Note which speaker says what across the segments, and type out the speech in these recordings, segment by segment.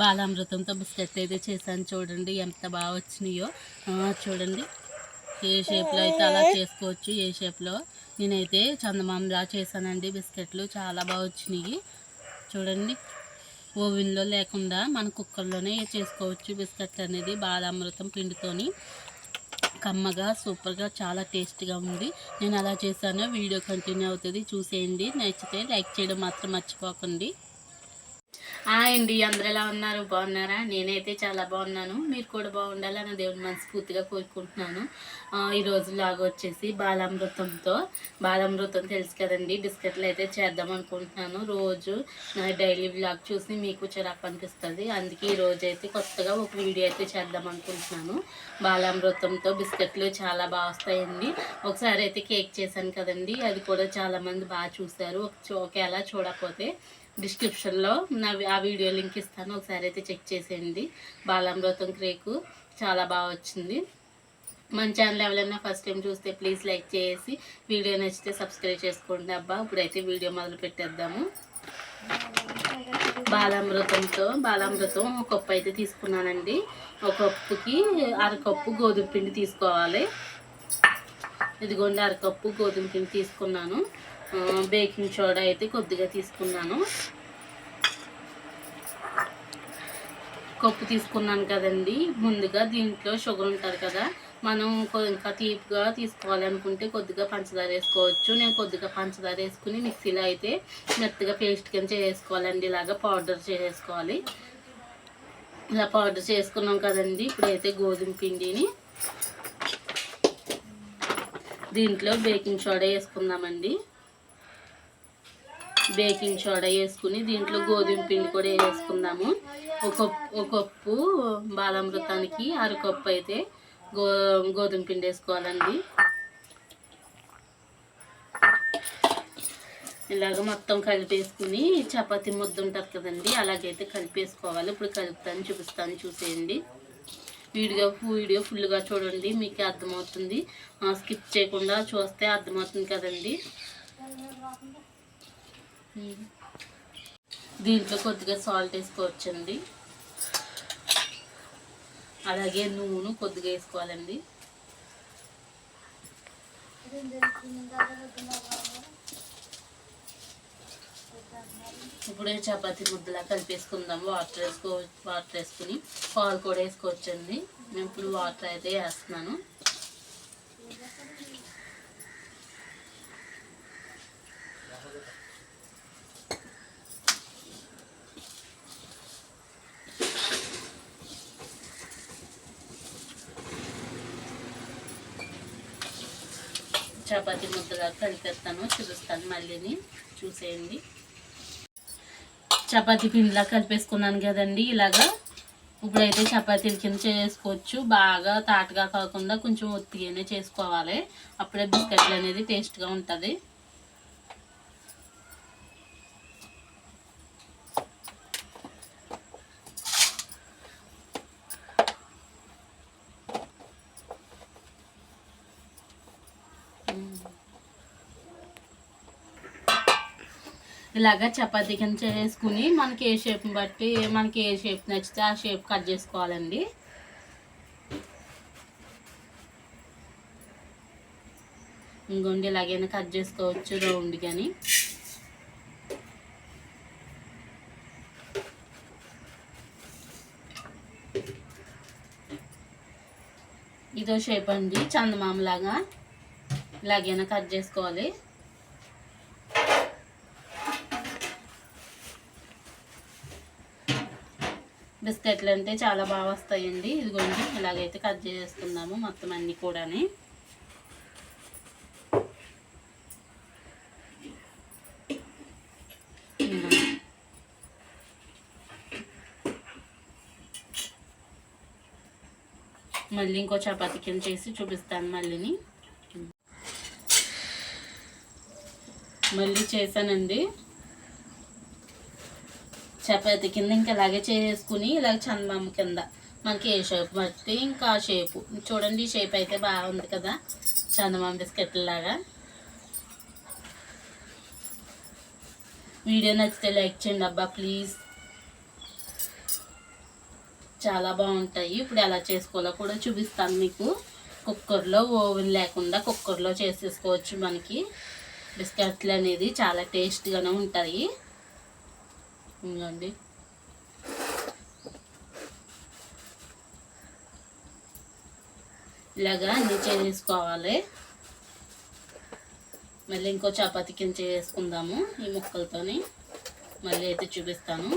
Speaker 1: బాలామృతంతో బిస్కెట్లు అయితే చేశాను చూడండి ఎంత బాగా వచ్చినాయో. చూడండి ఏ షేప్లో అయితే అలా చేసుకోవచ్చు ఏ షేప్లో. నేనైతే చందమామలా చేశానండి బిస్కెట్లు చాలా బాగా వచ్చినాయి. చూడండి ఓవెన్లో లేకుండా మన కుక్కర్లోనే చేసుకోవచ్చు బిస్కెట్ అనేది బాలామృతం పిండితోని. కమ్మగా సూపర్గా చాలా టేస్ట్గా ఉంది. నేను అలా చేశాను వీడియో కంటిన్యూ అవుతుంది చూసేయండి. నచ్చితే లైక్ చేయడం మాత్రం మర్చిపోకండి. అండి అందరు ఎలా ఉన్నారు? బాగున్నారా? నేనైతే చాలా బాగున్నాను. మీరు కూడా బాగుండాలని దేవుని మనస్ఫూర్తిగా కోరుకుంటున్నాను. ఈరోజు లాగా వచ్చేసి బాలామృతంతో బాలామృతం తెలుసు కదండి బిస్కెట్లు అయితే చేద్దాం అనుకుంటున్నాను. రోజు నా డైలీ బ్లాగ్ చూసి మీకు చిరాకు అనిపిస్తుంది. అందుకే ఈ అయితే కొత్తగా ఒక వీడియో అయితే చేద్దాం అనుకుంటున్నాను. బాలామృతంతో బిస్కెట్లు చాలా బాగా వస్తాయండి. ఒకసారి అయితే కేక్ చేశాను కదండి అది కూడా చాలామంది బాగా చూశారు. ఒక ఒకవేళ చూడకపోతే డిస్క్రిప్షన్లో నా ఆ వీడియో లింక్ ఇస్తాను. ఒకసారి అయితే చెక్ చేసేయండి. బాలామృతం క్రేకు చాలా బాగా వచ్చింది. మన ఛానల్ ఎవరైనా ఫస్ట్ టైం చూస్తే ప్లీజ్ లైక్ చేసి వీడియో నచ్చితే సబ్స్క్రైబ్ చేసుకోండి అబ్బా. ఇప్పుడైతే వీడియో మొదలు పెట్టేద్దాము. బాలామృతంతో బాలామృతం ఒక కప్పు అయితే తీసుకున్నానండి. ఒక కప్పుకి అరకప్పు గోధుమ పిండి తీసుకోవాలి. ఇదిగోండి అరకప్పు గోధుమ పిండి తీసుకున్నాను. బేకింగ్ సోడా అయితే కొద్దిగా తీసుకున్నాను. కప్పు తీసుకున్నాను కదండి. ముందుగా దీంట్లో షుగర్ ఉంటుంది కదా మనం ఇంకా తీపిగా తీసుకోవాలనుకుంటే కొద్దిగా పంచదార వేసుకోవచ్చు. నేను కొద్దిగా పంచదార వేసుకుని మిక్సీలో అయితే మెత్తగా పేస్ట్ కింద చేసుకోవాలండి. ఇలాగా పౌడర్ చేసుకోవాలి. ఇలా పౌడర్ చేసుకున్నాం కదండి. ఇప్పుడైతే గోధుమ పిండిని దీంట్లో బేకింగ్ సోడా వేసుకుందామండి. బేకింగ్ సోడా వేసుకుని దీంట్లో గోధుమ పిండి కూడా వేసుకుందాము. ఒక ఒక కప్పు బాలామృతానికి అరకప్పు అయితే గో గోధుమ పిండి వేసుకోవాలండి. ఇలాగ మొత్తం కలిపేసుకుని చపాతి ముద్ద ఉంటుంది కదండి అలాగైతే కలిపేసుకోవాలి. ఇప్పుడు కలుపుతాను చూపిస్తాను చూసేయండి. వీడియో వీడియో ఫుల్గా చూడండి మీకు అర్థమవుతుంది. స్కిప్ చేయకుండా చూస్తే అర్థమవుతుంది కదండి. దీంట్లో కొద్దిగా సాల్ట్ వేసుకోవచ్చండి. అలాగే నూనె కొద్దిగా వేసుకోవాలండి. ఇప్పుడే చపాతీ ముద్దలా కలిపేసుకుందాం. వాటర్ వేసుకో వాటర్ వేసుకుని పాలు కూడా వేసుకోవచ్చండి. నేను ఇప్పుడు వాటర్ అయితే వేస్తున్నాను. చపాతీ ముద్దగా కలిపేస్తాను. చూపిస్తాను మళ్ళీని. చూసేయండి. చపాతీ పిండిలా కలిపేసుకున్నాను కదండి. ఇలాగా ఇప్పుడైతే చపాతీల కింద చేసుకోవచ్చు. బాగా తాటగా కాకుండా కొంచెం ఒత్తిగానే చేసుకోవాలి. అప్పుడే బిస్కెట్లు అనేది టేస్ట్గా ఉంటుంది. ఇలాగా చపాతీ కింద చేసుకుని మనకి ఏ షేప్ని బట్టి మనకి ఏ షేప్ నచ్చితే ఆ షేప్ కట్ చేసుకోవాలండి. ఇంకోండి ఇలాగైనా కట్ చేసుకోవచ్చు రౌండ్ కానీ ఇదో షేప్ అండి చందమామలాగా. ఇలాగైనా కట్ చేసుకోవాలి. బిస్కెట్లు అంటే చాలా బాగా వస్తాయండి. ఇదిగోండి ఇలాగైతే కట్ చేసేస్తున్నాము మొత్తం అన్నీ కూడాని. మళ్ళీ ఇంకో చపాతీ కింద చేసి చూపిస్తాను మళ్ళీని. మళ్ళీ చేశానండి. చపాతి కింద ఇంకా ఇలాగే చేసుకుని ఇలాగ చందమామ కింద. మనకి ఏ షేప్ బట్టి ఇంకా ఆ షేపు చూడండి ఈ షేప్ అయితే బాగుంది కదా. చందమామ బిస్కెట్ లాగా. వీడియో నచ్చితే లైక్ చేయండి అబ్బా ప్లీజ్. చాలా బాగుంటాయి. ఇప్పుడు ఎలా చేసుకోవాలో కూడా చూపిస్తాను మీకు. కుక్కర్లో ఓవెన్ లేకుండా కుక్కర్లో చేసేసుకోవచ్చు మనకి. బిస్కెట్లు అనేది చాలా టేస్ట్గానే ఉంటాయి. ఇంకోండి ఇలాగా అన్నీ చేసుకోవాలి మళ్ళీ ఇంకో చపాతి కింద చేసుకుందాము ఈ ముక్కలతోని. మళ్ళీ అయితే చూపిస్తాను.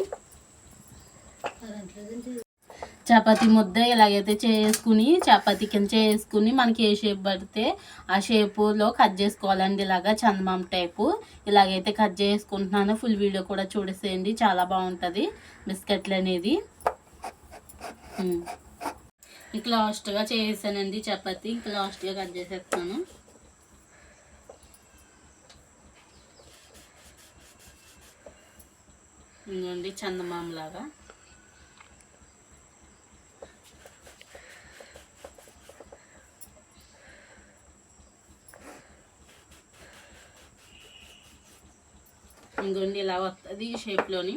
Speaker 1: చపాతీ ముద్ద ఇలాగైతే చేసుకుని చపాతీ కింద చేసుకుని మనకి ఏ షేప్ పడితే ఆ షేపులో కట్ చేసుకోవాలండి. ఇలాగా చందమామ టైపు ఇలాగైతే కట్ చేసుకుంటున్నాను. ఫుల్ వీడియో కూడా చూడేసేయండి. చాలా బాగుంటుంది. బిస్కెట్లు అనేది. ఇంక లాస్ట్గా చేసానండి చపాతీ. ఇంక లాస్ట్గా కట్ చేసేస్తాను. ఇంకోండి చందమామ లాగా ఇంకోండి ఇలా వస్తుంది ఈ షేప్లోని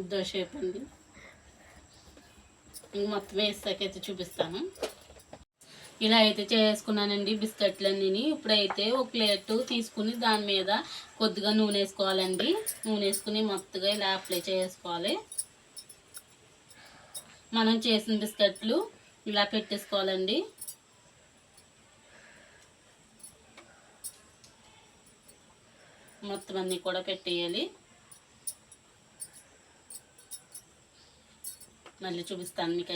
Speaker 1: ఇదో షేప్ అండి. ఇంక మొత్తం వేసాకైతే చూపిస్తాను. ఇలా అయితే చేసుకున్నానండి బిస్కెట్లన్నీ ఇప్పుడైతే ఒక ప్లేట్ తీసుకుని దాని మీద కొద్దిగా నూనె వేసుకోవాలండి. నూనె వేసుకుని మొత్తగా ఇలా అప్లై చేసుకోవాలి. మనం చేసిన బిస్కెట్లు ఇలా పెట్టేసుకోవాలండి. మొత్తం అన్నీ కూడా పెట్టేయాలి. మళ్ళీ చూపిస్తాను మీకు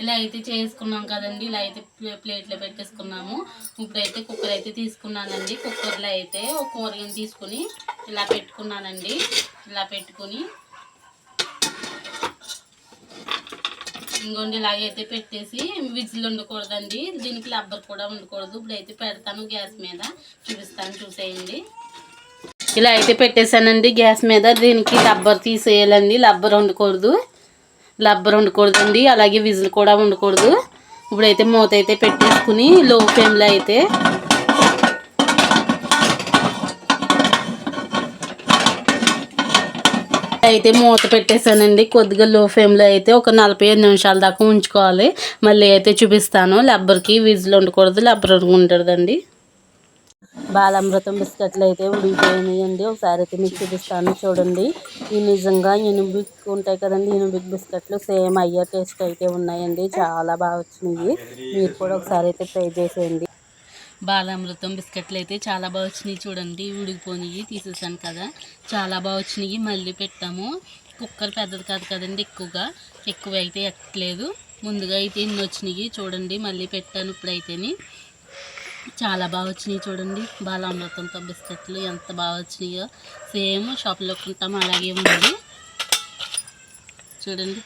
Speaker 1: ఇలా అయితే చేసుకున్నాం కదండి. ఇలా అయితే ప్లే- ప్లేట్లో పెట్టేసుకున్నాము. ఇప్పుడైతే కుక్కర్ అయితే తీసుకున్నానండి. కుక్కర్లో అయితే ఒక కూరగాయని తీసుకుని ఇలా పెట్టుకున్నానండి. ఇలా పెట్టుకుని ఇంకోండి ఇలాగైతే పెట్టేసి విజిల్ ఉండకూడదండి. దీనికి రబ్బర్ కూడా ఉండకూడదు. ఇప్పుడైతే పెడతాను గ్యాస్ మీద. చూపిస్తాను చూసేయండి. ఇలా అయితే పెట్టేశానండి గ్యాస్ మీద. దీనికి రబ్బర్ తీసేయాలండి. రబ్బర్ ఉండకూడదు. రబ్బర్ ఉండకూడదండి అలాగే విజిల్ కూడా ఉండకూడదు. ఇప్పుడైతే మూత అయితే పెట్టేసుకుని లో ఫ్లేమ్లో అయితే అయితే మూత పెట్టేశానండి. కొద్దిగా లో ఫ్లేమ్లో అయితే ఒక నలభై ఐదు నిమిషాల దాకా ఉంచుకోవాలి. మళ్ళీ అయితే చూపిస్తాను. లబ్బర్కి విజిల్ ఉండకూడదు లబ్బర్ ఉండకూడదండి. బాలామృతం బిస్కెట్లు అయితే ఉడికిపోయినాయండి. ఒకసారి అయితే మీకు చూపిస్తాను చూడండి. ఈ నిజంగా ఇనుబిక్ ఉంటాయి కదండి. ఇనుబిక్ బిస్కెట్లు సేమ్ అయ్యే టేస్ట్ అయితే ఉన్నాయండి. చాలా బాగా వచ్చినాయి. మీరు కూడా ఒకసారి అయితే ట్రై చేసేయండి. బాలామృతం బిస్కెట్లు అయితే చాలా బాగా వచ్చినాయి చూడండి. ఉడికిపోయినాయి. తీసేసాను కదా. చాలా బాగా వచ్చినాయి. మళ్ళీ పెట్టాము. కుక్కర్ పెద్దది కాదు కదండి ఎక్కువగా. ఎక్కువ అయితే ఎక్కలేదు ముందుగా అయితే ఇన్ని వచ్చినాయి చూడండి. మళ్ళీ పెట్టాను ఇప్పుడైతేని. చాలా బాగా వచ్చినాయి చూడండి. బాలామృతంతో బిస్కెట్లు ఎంత బాగా వచ్చినాయో. సేమ్ షాప్లో కొంటాము అలాగే ఉంది. చూడండి.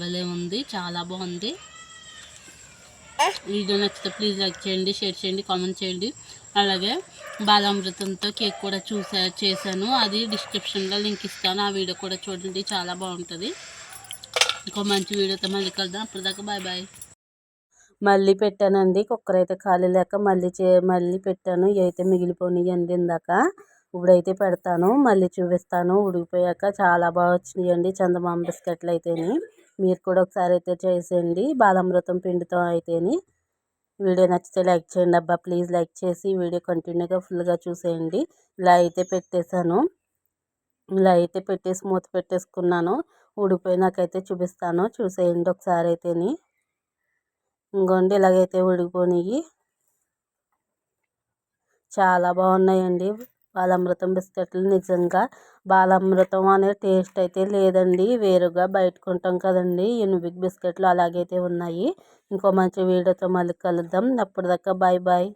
Speaker 1: భలే ఉంది చాలా బాగుంది. వీడియో నచ్చితే ప్లీజ్ లైక్ చేయండి షేర్ చేయండి కామెంట్ చేయండి. అలాగే బాలామృతంతో కేక్ కూడా చూసా చేశాను. అది డిస్క్రిప్షన్లో లింక్ ఇస్తాను ఆ వీడియో కూడా చూడండి చాలా బాగుంటుంది. ఇంకో మంచి వీడియోతో మళ్ళీ కలుద్దాం. అప్పటిదాకా బాయ్ బాయ్. మళ్ళీ పెట్టానండి. కుక్కర్ అయితే ఖాళీ లేక మళ్ళీ చే మళ్ళీ పెట్టాను. ఇవైతే మిగిలిపోయినాయండి ఇందాక. ఇప్పుడైతే పెడతాను. మళ్ళీ చూపిస్తాను. ఉడికిపోయాక చాలా బాగా వచ్చినాయండి చందమామ బిస్కెట్లు అయితేని. మీరు కూడా ఒకసారి అయితే చేసేయండి బాలామృతం పిండితో అయితేని. వీడియో నచ్చితే లైక్ చేయండి అబ్బా. ప్లీజ్ లైక్ చేసి వీడియో కంటిన్యూగా ఫుల్గా చూసేయండి. ఇలా అయితే పెట్టేశాను. ఇలా అయితే పెట్టేసి మూత పెట్టేసుకున్నాను. ఉడిపోయినాకైతే చూపిస్తాను. చూసేయండి ఒకసారి అయితేని. ఇంకోండి ఇలాగైతే ఉడికిపోయినాయి చాలా బాగున్నాయండి బాలామృతం బిస్కెట్లు. నిజంగా బాలామృతం అనే టేస్ట్ అయితే లేదండి. వేరుగా బయట కొంటాం కదండి. యూనిబిక్ బిస్కెట్లు అలాగైతే ఉన్నాయి. ఇంకో మంచి వీడియోతో మళ్ళీ కలుద్దాం. అప్పటిదాకా బాయ్ బాయ్.